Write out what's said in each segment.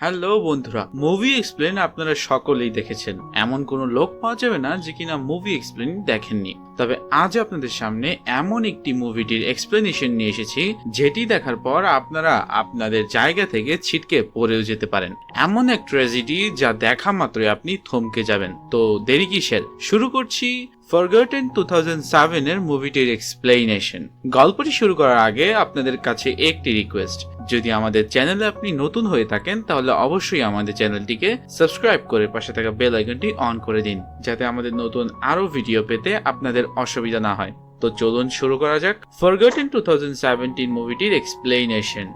Hello বন্ধুরা movie explain আপনারা সকলেই দেখেছেন। এমন কোনো লোক পাওয়া যাবে না যে কিনা মুভি এক্সপ্লেন দেখেননি। তবে আজ আপনাদের সামনে এমন একটি মুভিটির এক্সপ্লেনেশন নিয়ে এসেছি, যেটি দেখার পর আপনারা আপনাদের জায়গা থেকে ছিটকে পড়েও যেতে পারেন। এমন এক ট্র্যাজেডি যা দেখা মাত্রই আপনি থমকে যাবেন। তো দেরি কিসের? শুরু করছি ফরগটেন টু থাউজেন্ড সেভেনের মুভিটির এক্সপ্লেনেশন গল্পটি শুরু করার আগে আপনাদের কাছে একটি রিকোয়েস্ট যদি আমাদের চ্যানেলে আপনি নতুন হয়ে থাকেন, তাহলে অবশ্যই আমাদের চ্যানেলটিকে সাবস্ক্রাইব করে পাশে থাকা বেল আইকনটি অন করে দিন, যাতে আমাদের নতুন আরও ভিডিও পেতে আপনাদের অসুবিধা না হয়। তো চলুন শুরু করা যাক। ফরগটেন টু থাউজেন্ড সেভেন্টিন মুভিটির এক্সপ্লেনেশন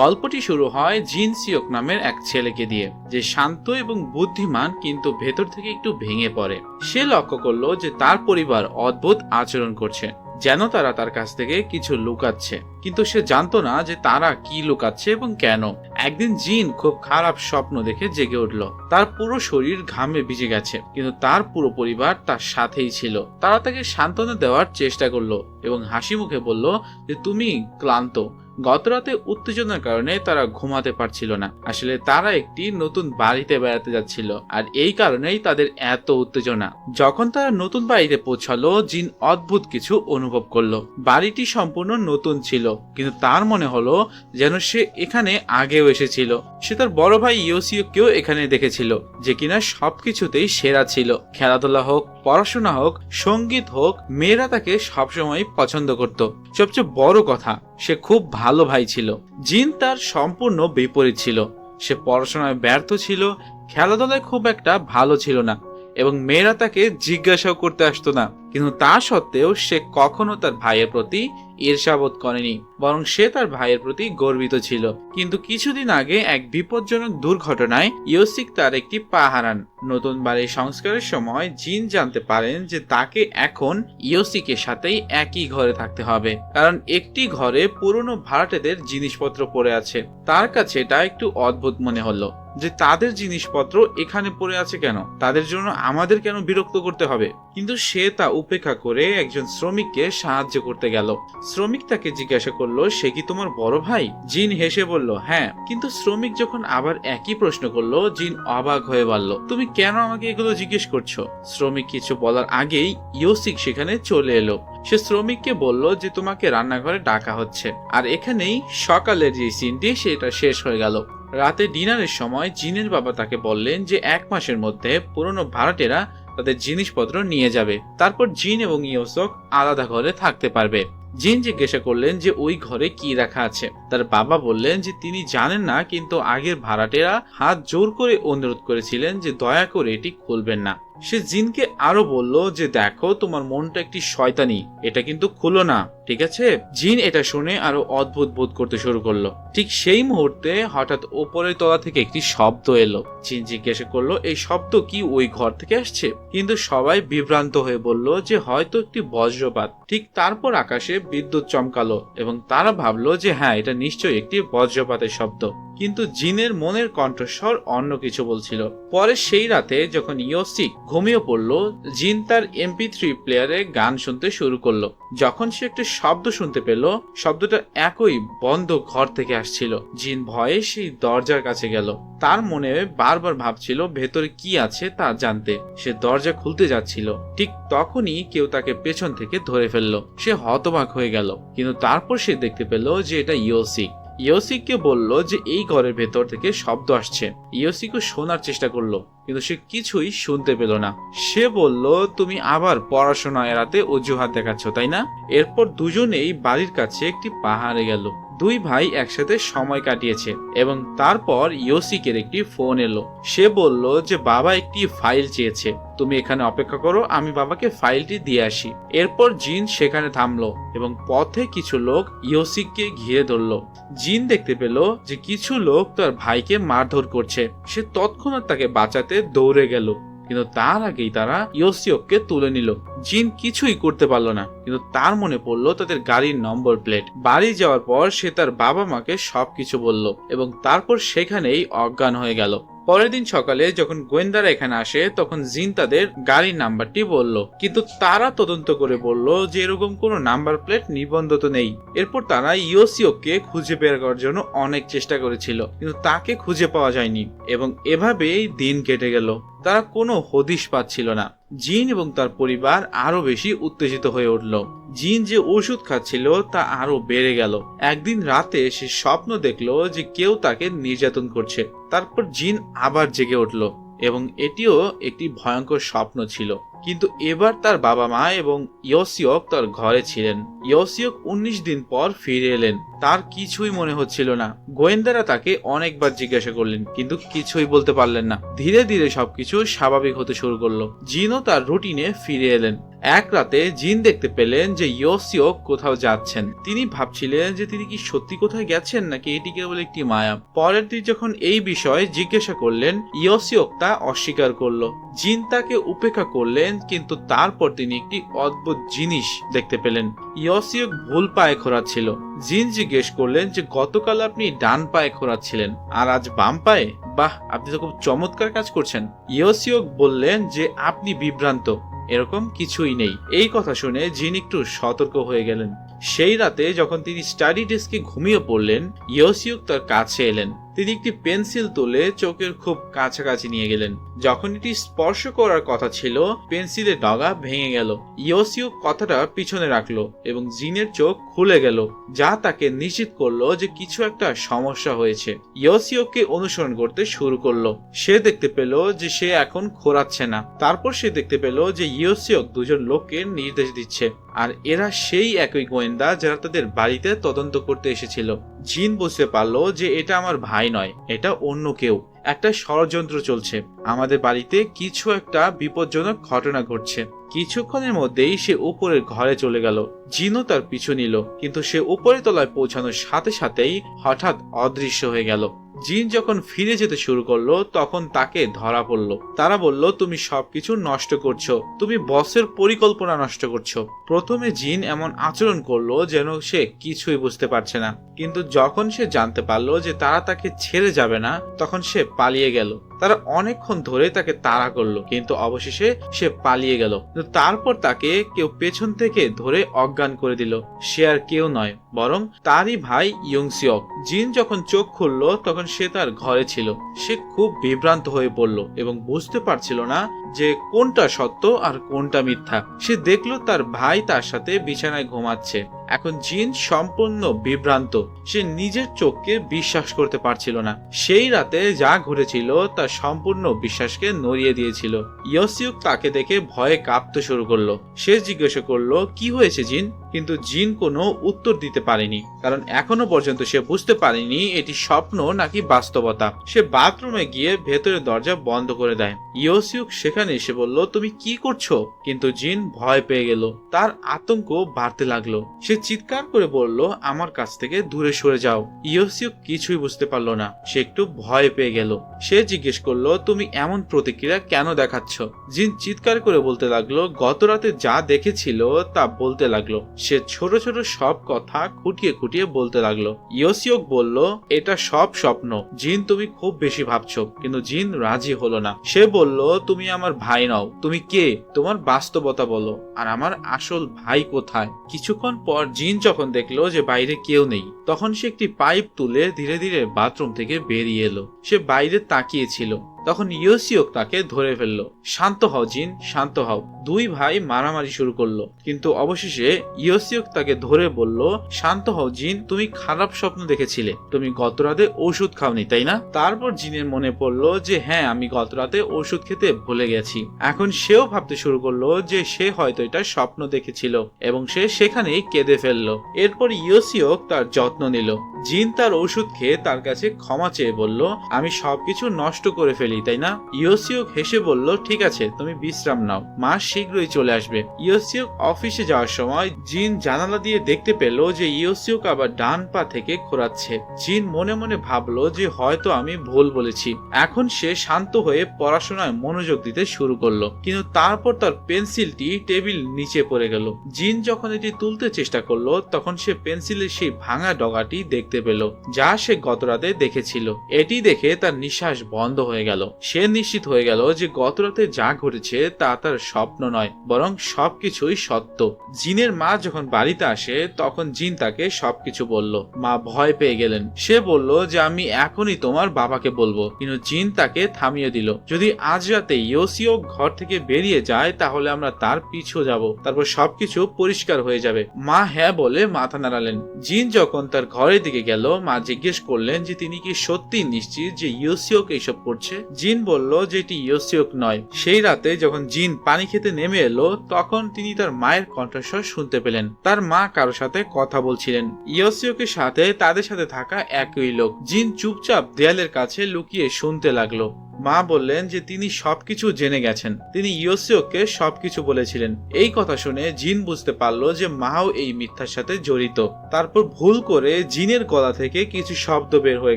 গল্পটি শুরু হয় জিন সিওক নামের এক ছেলেকে দিয়ে, যে শান্ত এবং বুদ্ধিমান কিন্তু ভেতর থেকে একটু ভেঙে পড়ে। সে লক্ষ্য করল যে তার পরিবার অদ্ভুত আচরণ করছে, যেন তারা তার কাছ থেকে কিছু লুকাচ্ছে। কিন্তু সে জানতো না যে তারা কি লুকাচ্ছে এবং কেন। একদিন জিন খুব খারাপ স্বপ্ন দেখে জেগে উঠল। তার পুরো শরীর ঘামে ভিজে গেছে, কিন্তু তার পুরো পরিবার তার সাথেই ছিল। তারা তাকে সান্ত্বনা দেওয়ার চেষ্টা করল এবং হাসি মুখে বলল যে, তুমি ক্লান্ত গতরাতে উত্তেজনার কারণে তারা ঘুমাতে পারছিল না। আসলে তারা একটি নতুন বাড়িতে বেড়াতে যাচ্ছিল আর এই কারণেই তাদের এত উত্তেজনা। যখন তারা নতুন বাড়িতে পৌঁছালো, জিন অদ্ভুত কিছু অনুভব করল। বাড়িটি সম্পূর্ণ নতুন ছিল, কিন্তু তার মনে হলো যেন সে এখানে আগেও এসেছিল। সে তার বড় ভাই ইয়োসিওকেও এখানে দেখেছিল, যে কিনা সবকিছুতেই সেরা ছিল। খেলাধুলা হোক পড়াশোনা হোক, সংগীত হোক, মেয়েরা তাকে সবসময় পছন্দ করত। সবচেয়ে বড় কথা, সে খুব ভালো ভাই ছিল। জিন তার সম্পূর্ণ বিপরীত ছিল। সে পড়াশোনায় ব্যর্থ ছিল, খেলাধুলায় খুব একটা ভালো ছিল না, এবং মেয়েরা তাকে জিজ্ঞাসাও করতে আসতো না। কিন্তু তা সত্ত্বেও সে কখনো তার ভাইয়ের প্রতি ঈর্ষাবোধ করেনি, বরং সে তার ভাইয়ের প্রতি গর্বিত ছিল। কিন্তু কিছুদিন আগে এক বিপজ্জনক দুর্ঘটনায় ইয়োসিক তার একটি পা হারান। নতুন বাড়ির সংস্কারের সময় জিন জানতে পারেন যে তাকে এখন ইয়োসিকের সাথেই একই ঘরে থাকতে হবে, কারণ একটি ঘরে পুরনো ভাড়াটেদের জিনিসপত্র পড়ে আছে। তার কাছে এটা একটু অদ্ভুত মনে হলো। যে তাদের জিনিসপত্র এখানে পড়ে আছে কেন? তাদের জন্য আমাদের কেন বিরক্ত করতে হবে? কিন্তু সে তা উপেক্ষা করে একজন শ্রমিককে সাহায্য করতে গেল। শ্রমিক তাকে জিজ্ঞাসা করল, সে কি তোমার বড় ভাই? জিন হেসে বলল হ্যাঁ। কিন্তু শ্রমিক যখন আবার একই প্রশ্ন করল, জিন অবাক হয়ে বলল, তুমি কেন আমাকে এগুলো জিজ্ঞেস করছ? শ্রমিক কিছু বলার আগেই ইয়োসিক সেখানে চলে এলো। সে শ্রমিককে বলল যে, তোমাকে রান্নাঘরে ডাকা হচ্ছে। আর এখানেই সকালের যে সিনটি, সেটা শেষ হয়ে গেল। রাতে ডিনারের সময় জিনের বাবা তাকে বললেন যে এক মাসের মধ্যে পুরনো ভাড়াটেরা তাদের জিনিসপত্র নিয়ে যাবে। তারপর জিন এবং ইয়োসক আলাদা ঘরে থাকতে পারবে। জিন জিজ্ঞাসা করলেন যে ওই ঘরে কি রাখা আছে? তার বাবা বললেন যে তিনি জানেন না, কিন্তু আগের ভাড়াটেরা হাত জোর করে অনুরোধ করেছিলেন যে দয়া করে এটি খুলবেন না। সে জিনকে আরও বলল যে, দেখো, তোমার মনটা একটি শয়তানি। এটা কিন্তু খুলো না, ঠিক আছে? জিন এটা শুনে আরও অদ্ভুত বোধ করতে শুরু করল। ঠিক সেই মুহূর্তে হঠাৎ ওপরের তলা থেকে একটি শব্দ এলো। জিন জিজ্ঞাসা করল, এই শব্দ কি ওই ঘর থেকে আসছে? কিন্তু সবাই বিভ্রান্ত হয়ে বলল যে, হয়তো একটি বজ্রপাত। ঠিক তারপর আকাশে বিদ্যুৎ চমকালো এবং তারা ভাবলো যে হ্যাঁ এটা নিশ্চয়ই একটি বজ্রপাতের শব্দ। কিন্তু জিনের মনের কণ্ঠস্বর অন্য কিছু বলছিল। পরে সেই রাতে যখন ইয়োসিক ঘুমিয়ে পড়ল, জিন তার এমপি থ্রি প্লেয়ারে গান শুনতে শুরু করল। যখন সে একটা শব্দ শুনতে পেল, শব্দটা একই বন্ধ ঘর থেকে আসছিল। জিন ভয়ে সেই দরজার কাছে গেল। তার মনে বারবার ভাবছিল, ভেতরে কি আছে তা জানতে। সে দরজা খুলতে যাচ্ছিল। ঠিক তখনই কেউ তাকে পেছন থেকে ধরে ফেলল। সে হতবাক হয়ে গেল। কিন্তু তারপর সে দেখতে পেল যে এটা ইয়োসিক ইয়োসিককে বলল যে এই ঘরের ভেতর থেকে শব্দ আসছে। ইয়োসিকও শোনার চেষ্টা করল, কিন্তু সে কিছুই শুনতে পেল না। সে বলল, তুমি আবার পড়াশোনা এড়াতে অজুহাত দেখাচ্ছ, তাই না? এরপর দুজনেই বাড়ির কাছে একটি পাহাড়ে গেল। দুই ভাই একসাথে সময় কাটিয়েছে এবং তারপর ইয়োসিকের একটি ফোন এলো। সে বলল যে, বাবা একটি ফাইল চেয়েছে। তুমি এখানে অপেক্ষা করো, আমি বাবাকে ফাইলটি দিয়ে আসি। এরপর জিন সেখানে থামলো এবং পথে কিছু লোক ইয়োসিককে ঘিরে ধরলো। জিন দেখতে পেল যে, কিছু লোক তার ভাইকে মারধর করছে। সে তৎক্ষণাৎ তাকে বাঁচাতে দৌড়ে গেল। কিন্তু তার আগেই তারা ইয়োসিওককে তুলে নিল। জিন কিছুই করতে পারল না, কিন্তু তার মনে পড়ল তাদের গাড়ির নম্বর প্লেট। বাড়ি যাওয়ার পর সে তার বাবা মাকে সবকিছু বলল এবং তারপর সেখানেই অজ্ঞান হয়ে গেল। পরের দিন সকালে যখন গোয়েন্দারা এখানে আসে, তখন জিন তাদের গাড়ির নাম্বারটি বলল। কিন্তু তারা তদন্ত করে বলল যে এরকম কোনো নাম্বার প্লেট নিবন্ধ নেই। এরপর তারা ইওসিওকে খুঁজে বের করার জন্য অনেক চেষ্টা করেছিল, কিন্তু তাকে খুঁজে পাওয়া যায়নি এবং এভাবেই দিন কেটে গেল। তারা কোনো হদিশ পাচ্ছিল না। জিন এবং তার পরিবার আরও বেশি উত্তেজিত হয়ে উঠল। জিন যে ওষুধ খাচ্ছিল তা আরও বেড়ে গেল। একদিন রাতে সে স্বপ্ন দেখল যে কেউ তাকে নির্যাতন করছে। তারপর জিন আবার জেগে উঠল এবং এটিও একটি ভয়ঙ্কর স্বপ্ন ছিল। কিন্তু এবার তার বাবা মা এবং ইয়সিয়ক তার ঘরে ছিলেন। ইয়সিয়ক উনিশ দিন পর ফিরে এলেন। তার কিছুই মনে হচ্ছিল না। গোয়েন্দারা তাকে অনেকবার জিজ্ঞাসা করলেন, কিন্তু কিছুই বলতে পারলেন না। ধীরে ধীরে সবকিছু স্বাভাবিক হতে শুরু করল। জিনও তার রুটিনে ফিরে এলেন। এক রাতে জিন দেখতে পেলেন যে ইয়সিওক কোথাও যাচ্ছেন। তিনি ভাবছিলেন যে তিনি কি সত্যি কোথায় গেছেন নাকি এটি কেবল একটি মায়া। পরের দিন যখন এই বিষয়ে জিজ্ঞাসা করলেন, ইয়সিওক তা অস্বীকার করল। জিন তাকে উপেক্ষা করলেন, কিন্তু তারপর তিনি একটি অদ্ভুত জিনিস দেখতে পেলেন। ইয়সিওক ভুল পায়ে খোরাচ্ছিল জিন জিজ্ঞেস করলেন যে, গতকাল আপনি ডান পায়ে খোরাচ্ছিলেন আর আজ বাম পায়ে? বাহ, আপনি তো খুব চমৎকার কাজ করছেন। ইয়সিওক বললেন যে, আপনি বিভ্রান্ত। এরকম কিছুই নেই। এই কথা শুনে জিন একটু সতর্ক হয়ে গেলেন। সেই রাতে যখন তিনি স্টাডি ডেস্কে ঘুমিয়ে পড়লেন, ইয়সিউক তার কাছে এলেন। তিনি একটি পেন্সিল তুলে চোখের খুব কাছাকাছি নিয়ে গেলেন। যখন এটি স্পর্শ করার কথা ছিল, পেন্সিলের ডগা ভেঙে গেল। ইয়সিউক কথাটা পিছনে রাখল এবং জিনের চোখ খুলে গেল, যা তাকে নিশ্চিত করল যে কিছু একটা সমস্যা হয়েছে। ইয়সিওকে অনুসরণ করতে শুরু করল। সে দেখতে পেল যে সে এখন খোরাচ্ছে না। তারপর সে দেখতে পেল যে ইয়সিওক দুজন লোককে নির্দেশ দিচ্ছে। আর এরা সেই একই গোয়েন্দা যারা তাদের বাড়িতে তদন্ত করতে এসেছিল। জিন বুঝতে পারল যে এটা আমার ভাই নয়, এটা অন্য কেউ। একটা ষড়যন্ত্র চলছে। আমাদের বাড়িতে কিছু একটা বিপজ্জনক ঘটনা ঘটছে। কিছুক্ষণের মধ্যেই সে উপরের ঘরে চলে গেল। জিনও তার পিছু নিল, কিন্তু সে উপরের তলায় পৌঁছানোর সাথে সাথেই হঠাৎ অদৃশ্য হয়ে গেল। জিন যখন ফিরে যেতে শুরু করল, তখন তাকে ধরা পড়ল। তারা বলল, তুমি সবকিছু নষ্ট করছ। তুমি বসের পরিকল্পনা নষ্ট করছ। প্রথমে জিন এমন আচরণ করল যেন সে কিছুই বুঝতে পারছে না। কিন্তু যখন সে জানতে পারল যে তারা তাকে ছেড়ে যাবে না, তখন সে পালিয়ে গেল। তারা অনেকক্ষণ ধরে তাকে তাড়া করল, কিন্তু অবশেষে সে পালিয়ে গেল। তারপর তাকে কেউ পেছন থেকে ধরে অজ্ঞান করে দিল। সে আর কেউ নয়। বরং তারই ভাই ইয়ংসিয়ক। জিন যখন চোখ খুললো, তখন সে তার ঘরে ছিল। সে খুব বিভ্রান্ত হয়ে পড়ল এবং বুঝতে পারছিল না যে কোনটা সত্য আর কোনটা মিথ্যা। সে দেখল তার ভাই তার সাথে বিছানায় ঘুমাচ্ছে। এখন জিন সম্পূর্ণ বিভ্রান্ত। সে নিজের চোখকে বিশ্বাস করতে পারছিল না। সেই রাতে যা ঘটেছিল, তা সম্পূর্ণ বিশ্বাসকে নড়িয়ে দিয়েছিল। ইয়সিউক তাকে দেখে ভয়ে কাঁপতে শুরু করল। সে জিজ্ঞাসা করল, কি হয়েছে জিন? কিন্তু জিন কোনো উত্তর দিতে পারেনি, কারণ এখনও পর্যন্ত সে বুঝতে পারেনি এটি স্বপ্ন নাকি বাস্তবতা। সে বাথরুমে গিয়ে ভেতরে দরজা বন্ধ করে দেয়। ইয়সিউক সেখানে এসে বলল, তুমি কি করছ? কিন্তু জিন ভয় পেয়ে গেল। তার আতঙ্ক বাড়তে লাগল। সে চিৎকার করে বলল, আমার কাছ থেকে দূরে সরে যাও। ইয়সিউক কিছুই বুঝতে পারল না। সে একটু ভয় পেয়ে গেল। সে জিজ্ঞেস করল, তুমি এমন প্রতিক্রিয়া কেন দেখাচ্ছ? জিন চিৎকার করে বলতে লাগল গত রাতে যা দেখেছিল তা বলতে লাগল। সে ছোট ছোট সব কথা খুঁটিয়ে খুঁটিয়ে বলতে লাগল। ইয়সিওক বলল, এটা সব স্বপ্ন। জিন তুমি খুব বেশি ভাবছ, কিন্তু জিন রাজি হলো না। সে বলল, তুমি আমার ভাই নও। তুমি কে? তোমার বাস্তবতা বলো। আর আমার আসল ভাই কোথায়? কিছুক্ষণ পর জিন যখন দেখল যে বাইরে কেউ নেই, তখন সে একটি পাইপ তুলে ধীরে ধীরে বাথরুম থেকে বেরিয়ে এলো। সে বাইরে তাকিয়েছিল তখন ইয়োসিওক তাকে ধরে ফেলল। শান্ত হও, জিন, শান্ত হও। দুই ভাই মারামারি শুরু করল। কিন্তু অবশেষে ইয়োসিওক তাকে ধরে বলল, শান্ত হও, জিন, তুমি খারাপ স্বপ্ন দেখেছিলে। তুমি গত রাতে ওষুধ খাওনি, তাই না? তারপর জিনের মনে পড়ল যে হ্যাঁ আমি গত রাতে ওষুধ খেতে ভুলে গেছি। এখন সেও ভাবতে শুরু করল যে, সে হয়তো এটা স্বপ্ন দেখেছিল এবং সে সেখানেই কেঁদে ফেলল। এরপর ইয়োসিওক তার যত্ন নিল। জিন তার ওষুধ খেয়ে তার কাছে ক্ষমা চেয়ে বলল, আমি সবকিছু নষ্ট করে ফেলি ফেলি তাই না? ইয়োসিওক হেসে বলল, ঠিক আছে, তুমি বিশ্রাম নাও। মা শীঘ্রই চলে আসবে। ইয়োসিওক অফিসে যাওয়ার সময় জিন জানালা দিয়ে দেখতে পেল যে ইয়োসিওক আবার ডান পা থেকে খোরাচ্ছে জিন মনে মনে ভাবলো যে হয়তো আমি ভুল বলেছি। এখন সে শান্ত হয়ে পড়াশোনায় মনোযোগ দিতে শুরু করল। কিন্তু তারপর তার পেন্সিলটি টেবিল নিচে পড়ে গেল। জিন যখন এটি তুলতে চেষ্টা করল, তখন সে পেন্সিলের সেই ভাঙা ডগাটি দেখতে পেল, যা সে গতরাতে দেখেছিল। এটি দেখে তার নিঃশ্বাস বন্ধ হয়ে গেল। সে নিশ্চিত হয়ে গেল যে গতরাতে যা ঘটেছে তা তার স্বপ্ন নয়, বরং সবকিছুই সত্য। জিনের মা যখন বাড়িতে আসে, তখন জিন তাকে সবকিছু বলল। মা ভয় পেয়ে গেলেন। সে বলল যে, আমি এখনই তোমার বাবাকে বলব। কিন্তু জিন তাকে থামিয়ে দিল। যদি আজ রাতে ইয়োসিও ঘর থেকে বেরিয়ে যায়, তাহলে আমরা তার পিছু যাব। তারপর সবকিছু পরিষ্কার হয়ে যাবে। মা হ্যাঁ বলে মাথা নাড়ালেন। জিন যখন তার ঘরের দিকে গেল, মা জিজ্ঞেস করলেন যে, তিনি কি সত্যি নিশ্চিত যে ইয়োসিওক এইসব করছে? জিন বলল যে এটি ইয়োসিওক নয়। সেই রাতে যখন জিন পানি খেতে নেমে এলো, তখন তিনি তার মায়ের কণ্ঠস্বর শুনতে পেলেন। তার মা কারোর সাথে কথা বলছিলেন। ইয়োসিওকের সাথে তাদের সাথে থাকা একই লোক। জিন চুপচাপ দেয়ালের কাছে লুকিয়ে শুনতে লাগল। মা বললেন যে তিনি সবকিছু জেনে গেছেন। তিনি ইয়োসিওকে সবকিছু বলেছিলেন। এই কথা শুনে জিন বুঝতে পারল যে মাও এই মিথ্যার সাথে জড়িত। তারপর ভুল করে জিনের গলা থেকে কিছু শব্দ বের হয়ে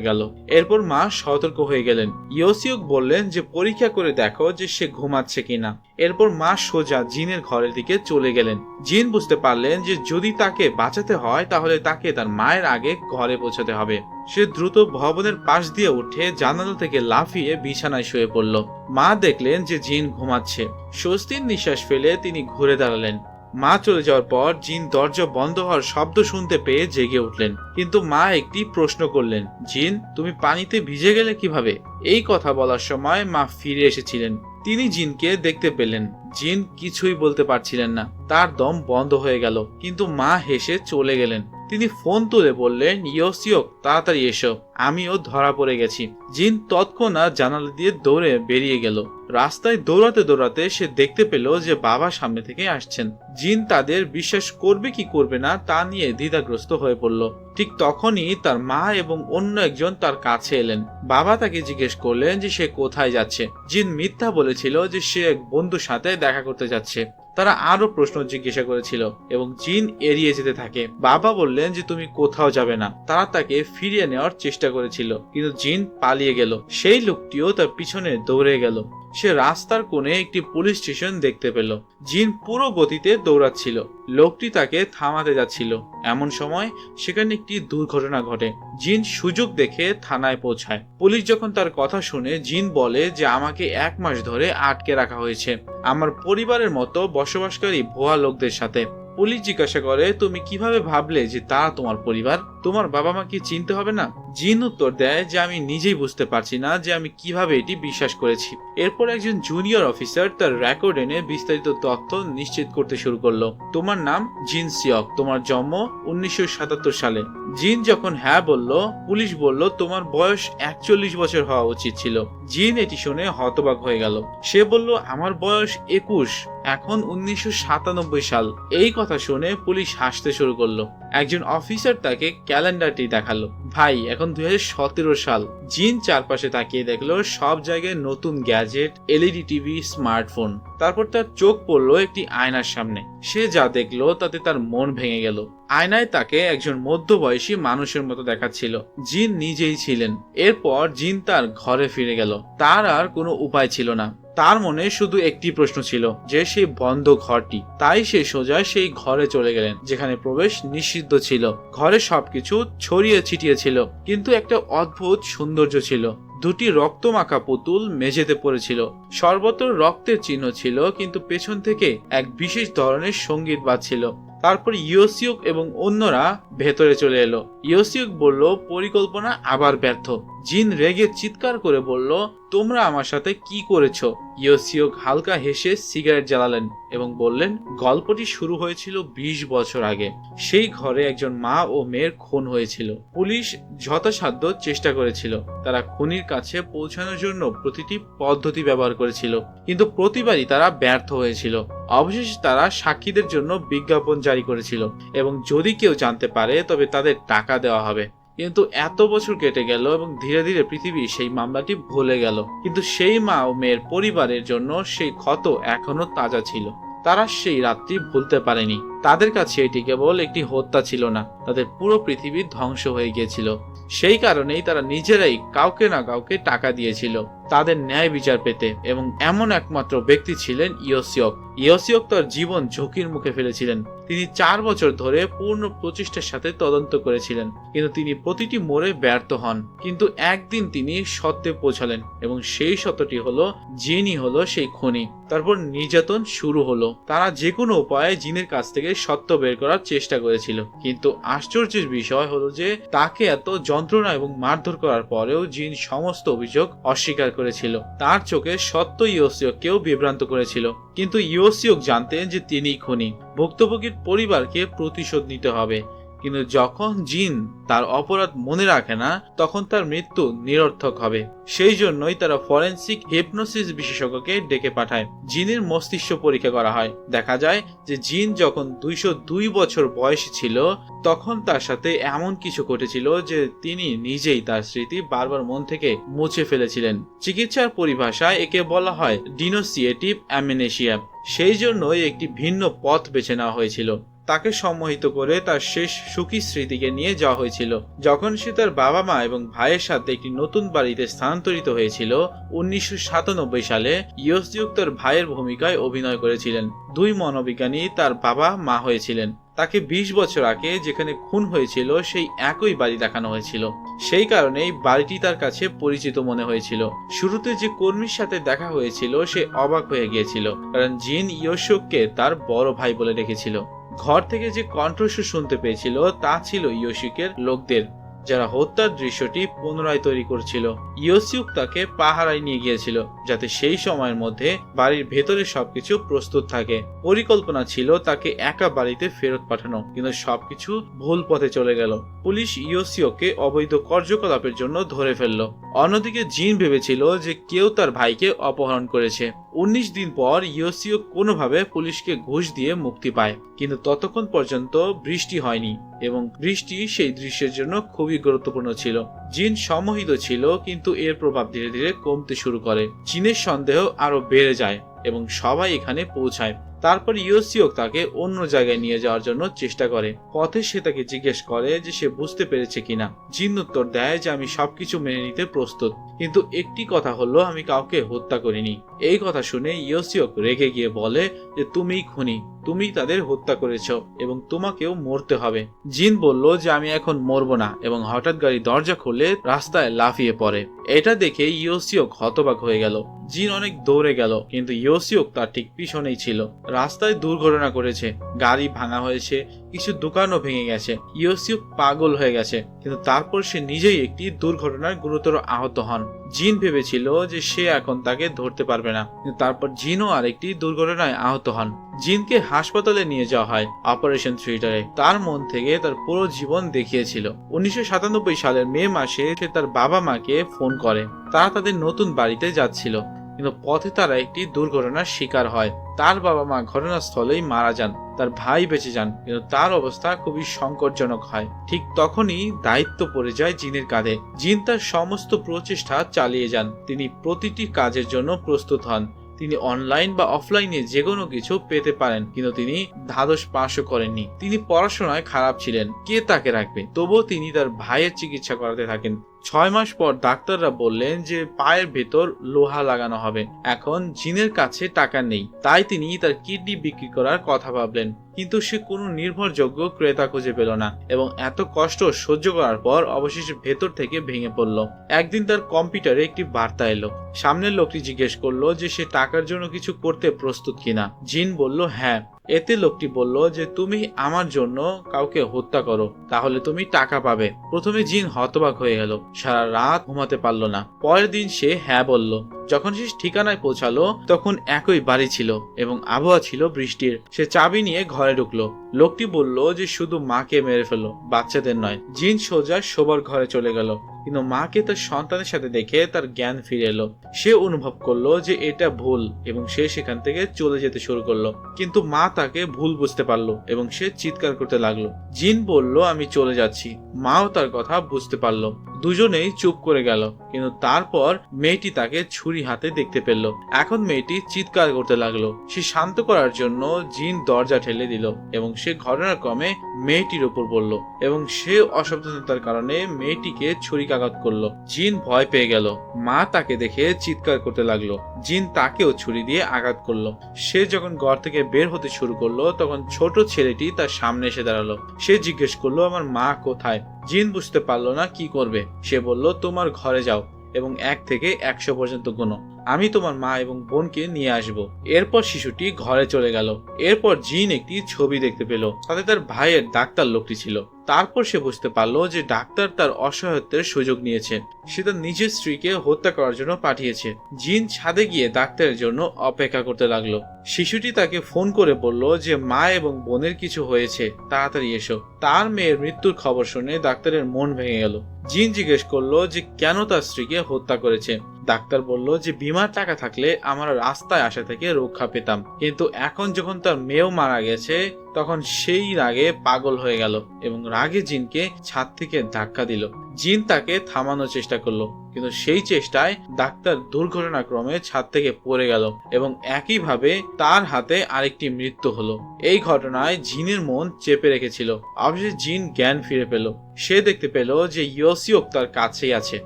গেল। এরপর মা সতর্ক হয়ে গেলেন। ইয়োসিওক বললেন যে পরীক্ষা করে দেখো যে সে ঘুমাচ্ছে কিনা। এরপর মা সোজা জিনের ঘরের দিকে চলে গেলেন। জিন বুঝতে পারলেন যে যদি তাকে বাঁচাতে হয়, তাহলে তাকে তার মায়ের আগে ঘরে পৌঁছাতে হবে। সে দ্রুত ভবনের পাশ দিয়ে উঠে জানালা থেকে লাফিয়ে বিছানায় শুয়ে পড়ল। মা দেখলেন যে জিন ঘুমাচ্ছে। স্বস্তির নিঃশ্বাস ফেলে তিনি ঘুরে দাঁড়ালেন। মা চলে যাওয়ার পর জিন দরজা বন্ধ হওয়ার শব্দ শুনতে পেয়ে জেগে উঠলেন। কিন্তু মা একটি প্রশ্ন করলেন, জিন, তুমি পানিতে ভিজে গেলে কীভাবে? এই কথা বলার সময় মা ফিরে এসেছিলেন। তিনি জিনকে দেখতে পেলেন। জিন কিছুই বলতে পারছিলেন না। তার দম বন্ধ হয়ে গেল। কিন্তু মা হেসে চলে গেলেন। তিনি ফোন তুলে বললেন ইয়সিওক তাড়াতাড়ি এসো। আমিও ধরা পড়ে গেছি। জিন তৎক্ষণাৎ জানালা দিয়ে দৌড়ে বেরিয়ে গেল। রাস্তায় দৌড়াতে দৌড়াতে সে দেখতে পেল যে বাবা সামনে থেকে আসছেন। জিন তাদের বিশ্বাস করবে কি করবে না তা নিয়ে দ্বিধাগ্রস্ত হয়ে পড়ল। ঠিক তখনই তার মা এবং অন্য একজন তার কাছে এলেন। বাবা তাকে জিজ্ঞেস করলেন যে সে কোথায় যাচ্ছে। জিন মিথ্যা বলেছিল যে সে এক বন্ধুর সাথে দেখা করতে যাচ্ছে। তারা আরও প্রশ্ন জিজ্ঞাসা করেছিল এবং জিন এড়িয়ে যেতে থাকে। বাবা বললেন যে, তুমি কোথাও যাবে না। তারা তাকে ফিরিয়ে নেওয়ার চেষ্টা করেছিল, কিন্তু জিন পালিয়ে গেল। সেই লোকটিও তার পিছনে দৌড়ে গেল। সে রাস্তার কোণে একটি পুলিশ স্টেশন দেখতে পেল। জিন পুরো গতিতে দৌড়াচ্ছিল। লোকটি তাকে থামাতে যাচ্ছিল। এমন সময় সেখানে একটি দুর্ঘটনা ঘটে। জিন সুযোগ দেখে থানায় পৌঁছায়। পুলিশ যখন তার কথা শুনে জিন বলে যে আমাকে এক মাস ধরে আটকে রাখা হয়েছে। আমার পরিবারের মতো বসবাসকারী ভুয়া লোকদের সাথে। পুলিশ জিজ্ঞাসা করে, তুমি কীভাবে ভাবলে যে তারা তোমার পরিবার? তোমার বাবা মা কি চিনতে হবে না? জিন উত্তর দেয় যে, আমি নিজেই বুঝতে পারছি না যে আমি কীভাবে এটি বিশ্বাস করেছি। এরপর একজন জুনিয়র অফিসার তার রেকর্ড এনে বিস্তারিত তথ্য নিশ্চিত করতে শুরু করল। তোমার নাম? জিন সিয়ক। তোমার জন্ম উনিশশো সাতাত্তর সালে। জিন যখন হ্যাঁ বলল, পুলিশ বলল, তোমার বয়স একচল্লিশ বছর হওয়া উচিত ছিল। জিন এটি শুনে হতবাক হয়ে গেল। সে বলল, আমার বয়স একুশ। এখন উনিশশো সাতানব্বই সাল। এই কথা শুনে পুলিশ হাসতে শুরু করল। একজন অফিসার তাকে ক্যালেন্ডারটি দেখাল। ভাই, এখন দু হাজার সতেরো সাল। জিন চারপাশে তাকিয়ে দেখল সব জায়গায় নতুন গ্যাজেট, এলইডি টিভি, স্মার্টফোন। তারপর তার চোখ পড়ল একটি আয়নার সামনে। সে যা দেখল তাতে তার মন ভেঙে গেল। আয়নায় তাকে একজন মধ্যবয়সী মানুষের মতো দেখাচ্ছিল। জিন নিজেই ছিলেন। এরপর জিন তার ঘরে ফিরে গেল। তার আর কোনো উপায় ছিল না। তার মনে শুধু একটি প্রশ্ন ছিল, যে সেই বন্ধ ঘরটি। তাই সে সোজা সেই ঘরে চলে গেলেন, যেখানে প্রবেশ নিষিদ্ধ ছিল। ঘরে সবকিছু ছড়িয়ে ছিটিয়ে ছিল, কিন্তু একটা অদ্ভুত সৌন্দর্য ছিল। দুটি রক্তমাখা পুতুল মেঝেতে পড়েছিল। সর্বত্র রক্তের চিহ্ন ছিল, কিন্তু পেছন থেকে এক বিশেষ ধরনের সংগীত বাজছিল। তারপর ইয়োসিউক এবং অন্যরা ভেতরে চলে এলো। ইয়োসিউক বলল, পরিকল্পনা আবার ব্যর্থ। জিন রেগে চিৎকার করে বলল, তোমরা আমার সাথে কি করেছ? ইয়োসিওক হালকা হেসে সিগারেট জ্বালালেন এবং বললেন, গল্পটি শুরু হয়েছিল ২০ বছর আগে। সেই ঘরে একজন মা ও মেয়ের খুন হয়েছিল। পুলিশ যথাসাধ্য চেষ্টা করেছিল। তারা খুনির কাছে পৌঁছানোর জন্য প্রতিটি পদ্ধতি ব্যবহার করেছিল। কিন্তু প্রতিবারই তারা ব্যর্থ হয়েছিল। অবশেষে তারা সাক্ষীদের জন্য বিজ্ঞাপন জারি করেছিল। এবং যদি কেউ জানতে পারে, তবে তাদের টাকা দেওয়া হবে। কিন্তু এত বছর কেটে গেল এবং ধীরে ধীরে পৃথিবী সেই মামলাটি ভুলে গেল। কিন্তু সেই মা ও মেয়ের পরিবারের জন্য সেই ক্ষত এখনও তাজা ছিল। তারা সেই রাত্রি ভুলতে পারেনি। তাদের কাছে এটি কেবল একটি হত্যা ছিল না, তাদের পুরো পৃথিবী ধ্বংস হয়ে গিয়েছিল। সেই কারণেই তারা নিজেরাই কাউকে না কাউকে টাকা দিয়েছিল, তাদের ন্যায় বিচার পেতে। এবং এমন একমাত্র ব্যক্তি ছিলেন ইয়োসিয়ক। ইয়োসিয়ক তার জীবন ঝুঁকির মুখে ফেলেছিলেন। তিনি চার বছর ধরে পূর্ণ প্রচেষ্টার সাথে তদন্ত করেছিলেন, কিন্তু তিনি প্রতিটি মোড়ে ব্যর্থ হন। কিন্তু একদিন তিনি সত্যে পৌঁছালেন, এবং সেই সত্যটি হলো, জিনই হলো সেই খনি। তারপর নির্যাতন শুরু হলো। তারা যে কোনো উপায়ে জিনের কাছ থেকে সত্য বের করার চেষ্টা করেছিল। কিন্তু আশ্চর্যের বিষয় হলো যে, তাকে এত যন্ত্রণা এবং মারধর করার পরেও জিন সমস্ত অভিযোগ অস্বীকার করেছিল। তার চোখে সত্য ইয়োসিয়ককেও বিভ্রান্ত করেছিল। কিন্তু ইয়োসিয়ক জানতেন যে তিনি খুনি। ভুক্তভোগীর পরিবারকে প্রতিশোধ নিতে হবে। কিন্তু যখন জিন তার অপরাধ মনে রাখে না, তখন তার মৃত্যু নিরর্থক হবে। সেই জন্যই তারা ফরেন্সিক হিপনোসিস বিশেষজ্ঞকে ডেকে পাঠায়। জিনের মস্তিষ্ক পরীক্ষা করা হয়। দেখা যায় যে জিন যখন দুইশো দুই বছর বয়সী ছিল, তখন তার সাথে এমন কিছু ঘটেছিল যে তিনি নিজেই তার স্মৃতি বারবার মন থেকে মুছে ফেলেছিলেন। চিকিৎসার পরিভাষায় একে বলা হয় ডিনোসিয়েটিভ অ্যামিনেশিয়া। সেই জন্যই একটি ভিন্ন পথ বেছে নেওয়া হয়েছিল। তাকে সম্মোহিত করে তার শেষ সুখী স্মৃতিকে নিয়ে যাওয়া হয়েছিল। যখন সে তার বাবা মা এবং ভাইয়ের সাথে একটি নতুন বাড়িতে স্থানান্তরিত হয়েছিল, উনিশশো সাতানব্বই সালে ইয়সিউক তার ভাইয়ের ভূমিকায় অভিনয় করেছিলেন। দুই মনোবিজ্ঞানী তার বাবা মা হয়েছিলেন। তাকে ২০ বছর আগে যেখানে খুন হয়েছিল, সেই একই বাড়ি দেখানো হয়েছিল। সেই কারণেই বাড়িটি তার কাছে পরিচিত মনে হয়েছিল। শুরুতে যে কর্মীর সাথে দেখা হয়েছিল, সে অবাক হয়ে গিয়েছিল, কারণ জিন ইয়োশোককে তার বড় ভাই বলে রেখেছিল ঘর থেকে যে কণ্ঠস্বর শুনতে পেয়েছিল, তা ছিল ইয়োশিকের লোকদের, যারা হত্যার দৃশ্যটি পুনরায় তৈরি করছিল। ইয়োসিউক তাকে পাহারায় নিয়ে গিয়েছিল, যাতে সেই সময়ের মধ্যে বাড়ির ভেতরে সবকিছু প্রস্তুত থাকে। পরিকল্পনা ছিল তাকে একা বাড়িতে ফেরত পাঠানো, কিন্তু সবকিছু ভুল পথে চলে গেল। পুলিশ ইয়োসিওকে অবৈধ কার্যকলাপের জন্য ধরে ফেলল। অন্যদিকে জিন ভেবেছিল যে কেউ তার ভাইকে অপহরণ করেছে। উনিশ দিন পর ইয়োসিও কোনোভাবে পুলিশকে ঘুষ দিয়ে মুক্তি পায়, কিন্তু ততক্ষণ পর্যন্ত বৃষ্টি হয়নি এবং বৃষ্টি সেই দৃশ্যের জন্য খুবই গুরুত্বপূর্ণ ছিল। জিন সমহিত ছিল, কিন্তু এর প্রভাব ধীরে ধীরে কমতে শুরু করে। চীনের সন্দেহ আরও বেড়ে যায়। এবং সবাই এখানে পৌঁছায়। তারপর ইয়োসিওক তাকে অন্য জায়গায় নিয়ে যাওয়ার জন্য চেষ্টা করে। পথে সে তাকে জিজ্ঞেস করে যে সে বুঝতে পেরেছে কিনা। জিন উত্তর দেয় যে, আমি সবকিছু মেনে নিতে প্রস্তুত। কিন্তু একটি কথা হলো, আমি কাউকে হত্যা করিনি। এই কথা শুনে ইয়োসিওক রেগে গিয়ে বলে যে, তুমিই খুনি। তুমি তাদের হত্যা করেছ এবং তোমাকেও মরতে হবে। জিন বলল যে আমি এখন মরবো না এবং হঠাৎ গাড়ি দরজা খুলে রাস্তায় লাফিয়ে পড়ে। এটা দেখে ইয়োসিওক হতবাক হয়ে গেল। জিন অনেক দৌড়ে গেল, কিন্তু ইয়োসিওক তার ঠিক পিছনেই ছিল। রাস্তায় দুর্ঘটনা করেছে গাড়ি ভাঙা হয়েছে কিছু দোকানও ভেঙে গেছে। ইয়োসিওক পাগল হয়ে গেছে, কিন্তু তারপর সে নিজেই একটি দুর্ঘটনার গুরুতর আহত হন। জিন ভেবেছিল যে সে এখন তাকে ধরতে পারবে না তারপর জিনও আরেকটি দুর্ঘটনায় আহত হন। জিনকে হাসপাতালে নিয়ে যাওয়া হয় অপারেশন থিয়েটারে। তার মন থেকে তার পুরো জীবন দেখিয়েছিল। উনিশশো সাতানব্বই সালের মে মাসে সে তার বাবা মাকে ফোন করে। তারা তাদের নতুন বাড়িতে যাচ্ছিল। কিন্তু পথে তারা একটি দুর্ঘটনার শিকার হয়। তার বাবা মা ঘটনাস্থলেই মারা যান। তার ভাই বেঁচে যান, কিন্তু তার অবস্থা খুবই সংকটজনক হয়। ঠিক তখনই দায়িত্ব পড়ে যায় জিনের কাঁধে। জিন তার সমস্ত প্রচেষ্টা চালিয়ে যান। তিনি প্রতিটি কাজের জন্য প্রস্তুত হন। তিনি অনলাইন বা অফলাইনে যে কোনো কিছু পেতে পারেন, কিন্তু তিনি দ্বাদশ পাশও করেননি। তিনি পড়াশোনায় খারাপ ছিলেন। কে তাকে রাখবে? তবুও তিনি তার ভাইয়ের চিকিৎসা করাতে থাকেন। ছয় মাস পর ডাক্তাররা বললেন যে পায়ের ভেতর লোহা লাগানো হবে। এখন জিনের কাছে টাকা নেই। তাই তিনি তার কিডনি বিক্রি করার কথা ভাবলেন। কিন্তু সে কোনো নির্ভরযোগ্য ক্রেতা খুঁজে পেল না এবং এত কষ্ট সহ্য করার পর অবশেষে ভেতর থেকে ভেঙে পড়ল। একদিন তার কম্পিউটারে একটি বার্তা এলো। সামনের লোকটি জিজ্ঞেস করল যে সে টাকার জন্য কিছু করতে প্রস্তুত কিনা। জিন বলল হ্যাঁ। এতে লোকটি বলল যে, তুমি আমার জন্য কাউকে হত্যা করো, তাহলে তুমি টাকা পাবে। প্রথমে জিন হতবাক হয়ে গেল। সারা রাত ঘুমাতে পারল না। পরের দিন সে হ্যাঁ বলল যখন সে ঠিকানায় পৌঁছালো, তখন একই বাড়ি ছিল এবং আবহাওয়া ছিল বৃষ্টির। সে চাবি নিয়ে ঘরে ঢুকলো। লোকটি বলল যে শুধু মাকে মেরে ফেলো বাচ্চাদের নয়, জিন সোজা শোবার ঘরে চলে গেল। কিন্তু মাকে তার সন্তানের সাথে দেখে তার জ্ঞান ফিরে এলো। সে অনুভব করল যে এটা ভুল এবং সে সেখান থেকে চলে যেতে শুরু করল। কিন্তু মা তাকে ভুল বুঝতে পারল এবং সে চিৎকার করতে লাগল। জিন বলল, আমি চলে যাচ্ছি। মাও তার কথা বুঝতে পারল। দুজনেই চুপ করে গেল। কিন্তু তারপর মেয়েটি তাকে ছুরি হাতে দেখতে পেল। এখন মেয়েটি চিৎকার করতে লাগল। সে শান্ত করার জন্য জিন দরজা ঠেলে দিল এবং সে ঘটনাক্রমে মেয়েটির উপর পড়ল এবং সে অসাবধানতার কারণে মেয়েটিকে ছুরিকাঘাত করল। জিন ভয় পেয়ে গেল। মা তাকে দেখে চিৎকার করতে লাগল। জিন তাকেও ছুরি দিয়ে আঘাত করল। সে যখন ঘর থেকে বের হতে শুরু করল, তখন ছোট ছেলেটি তার সামনে এসে দাঁড়াল। সে জিজ্ঞেস করল, আমার মা কোথায়? জিন বুঝতে পারল না কি করবে। সে বলল, তোমার ঘরে যাও এবং এক থেকে একশো পর্যন্ত গুনো। আমি তোমার মা এবং বোনকে নিয়ে আসব। এরপর শিশুটি ঘরে চলে গেল। এরপর জিন একটি ছবি দেখতে পেল। তাতে তার ভাইয়ের ডাক্তার লোকটি ছিল। তারপর সে বুঝতে পারল যে ডাক্তার তার অসহায়ত্বের সুযোগ নিয়েছে। সে তার নিজের স্ত্রীকে হত্যা করার জন্য পাঠিয়েছে। জিন ছাদে গিয়ে ডাক্তারের জন্য অপেক্ষা করতে লাগল। শিশুটি তাকে ফোন করে বলল যে, মা এবং বোনের কিছু হয়েছে। তাড়াতাড়ি এসো। তার মেয়ের মৃত্যুর খবর শুনে ডাক্তারের মন ভেঙে গেল। জিন জিজ্ঞেস করল যে, কেন তার স্ত্রীকে হত্যা করেছে? ডাক্তার বলল যে বিমার টাকা থাকলে আমরা রাস্তায় আসা থেকে রক্ষা পেতাম। কিন্তু এখন যখন তার মেয়েও মারা গেছে তখন সেই রাগে পাগল হয়ে গেল এবং রাগে জিনকে ছাদ থেকে ধাক্কা দিল। জিন তাকে থামানোর চেষ্টা করল, কিন্তু সেই চেষ্টায় ডাক্তার দুর্ঘটনাক্রমে ছাদ থেকে পড়ে গেল এবং একইভাবে তার হাতে আরেকটি মৃত্যু হলো। এই ঘটনায় জিনের মন চেপে রেখেছিল। অবশেষে জিন জ্ঞান ফিরে পেল। সে দেখতে পেল যে ইয়সিওক তার কাছেই আছে।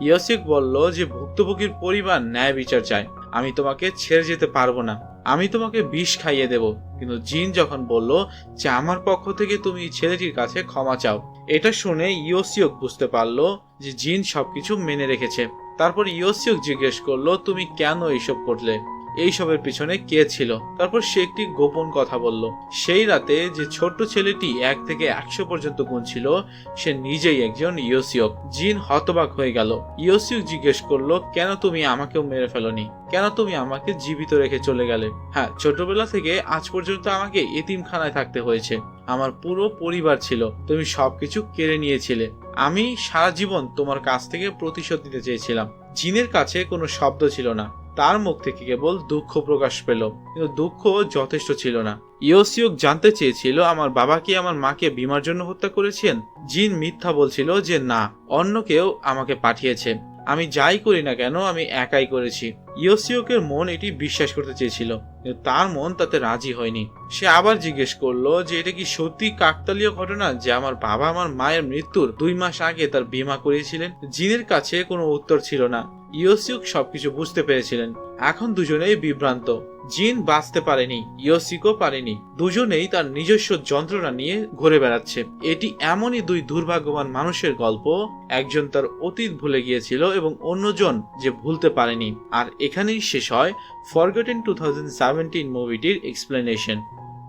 ইয়সিওক বলল যে ভুক্তভোগীর পরিবার ন্যায় বিচার চায়। আমি তোমাকে ছেড়ে যেতে পারব না। আমি তোমাকে বিষ খাইয়ে দেব। কিন্তু জিন যখন বলল যে আমার পক্ষ থেকে তুমি ছেলেটির কাছে ক্ষমা চাও, এটা শুনে ইয়োসিওক বুঝতে পারল যে জিন সবকিছু মেনে রেখেছে। তারপর ইয়োসিওক জিজ্ঞেস করল, তুমি কেন এইসব করলে? এইসবের পিছনে কে ছিল? তারপর সে একটি গোপন কথা বলল। সেই রাতে যে ছোট্ট ছেলেটি এক থেকে একশো পর্যন্ত গুনছিল সে নিজেই একজন ইয়োসিওক। জিন হতবাক হয়ে গেল। ইয়োসিওক জিজ্ঞেস করল, কেন তুমি আমাকেও মেরে ফেলনি? কেন তুমি আমাকে জীবিত রেখে চলে গেলে? হ্যাঁ ছোটবেলা থেকে আজ পর্যন্ত আমাকে এতিমখানায় থাকতে হয়েছে। আমার পুরো পরিবার ছিল। তুমি সবকিছু কেড়ে নিয়েছিলে। আমি সারা জীবন তোমার কাছ থেকে প্রতিশোধ নিতে চেয়েছিলাম। জিনের কাছে কোনো শব্দ ছিল না। তার মুখ থেকে কেবল দুঃখ প্রকাশ পেল। কিন্তু দুঃখ যথেষ্ট ছিল না। ইয়োসিওক জানতে চেয়েছিল, আমার বাবা কি আমার মাকে বিমার জন্য হত্যা করেছেন? জিন মিথ্যা বলছিল যে, না, অন্য কেউ আমাকে পাঠিয়েছে। আমি যাই করি না কেন, আমি একাই করেছি। ইয়োসিওকের মন এটি বিশ্বাস করতে চেয়েছিল, কিন্তু তার মন তাতে রাজি হয়নি। সে আবার জিজ্ঞেস করল যে, এটা কি সত্যি কাকতালীয় ঘটনা যে আমার বাবা আমার মায়ের মৃত্যুর দুই মাস আগে তার বিমা করিয়েছিলেন? জিনের কাছে কোনো উত্তর ছিল না। ইয়োসিওক সবকিছু বুঝতে পেরেছিলেন। এখন দুজনেই বিভ্রান্ত। জিন বাঁচতে পারেনি, ইয়োসিকও পারেনি। দুজনেই তার নিজস্ব যন্ত্রণা নিয়ে ঘুরে বেড়াচ্ছে। এটি এমনই দুই দুর্ভাগ্যবান মানুষের গল্প। একজন তার অতীত ভুলে গিয়েছিল এবং অন্যজন যে ভুলতে পারেনি। আর এখানেই শেষ হয় ফরগেটেন টু থাউজেন্ড সেভেন্টিন মুভিটির এক্সপ্লেনেশন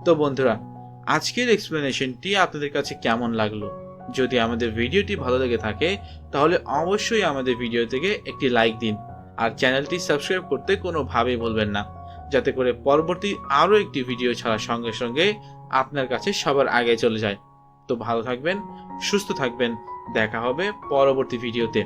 তো বন্ধুরা, আজকের এক্সপ্লেনেশনটি আপনাদের কাছে কেমন লাগল? যদি আমাদের ভিডিওটি ভালো লেগে থাকে, তাহলে অবশ্যই আমাদের ভিডিও থেকে একটি লাইক দিন। আর চ্যানেলটি সাবস্ক্রাইব করতে কোনোভাবেই বলবেন না। যাতে করে পরবর্তী আরও একটি ভিডিও ছাড়ার সঙ্গে সঙ্গে আপনার কাছে সবার আগে চলে যায়। তো ভালো থাকবেন, সুস্থ থাকবেন। দেখা হবে পরবর্তী ভিডিওতে।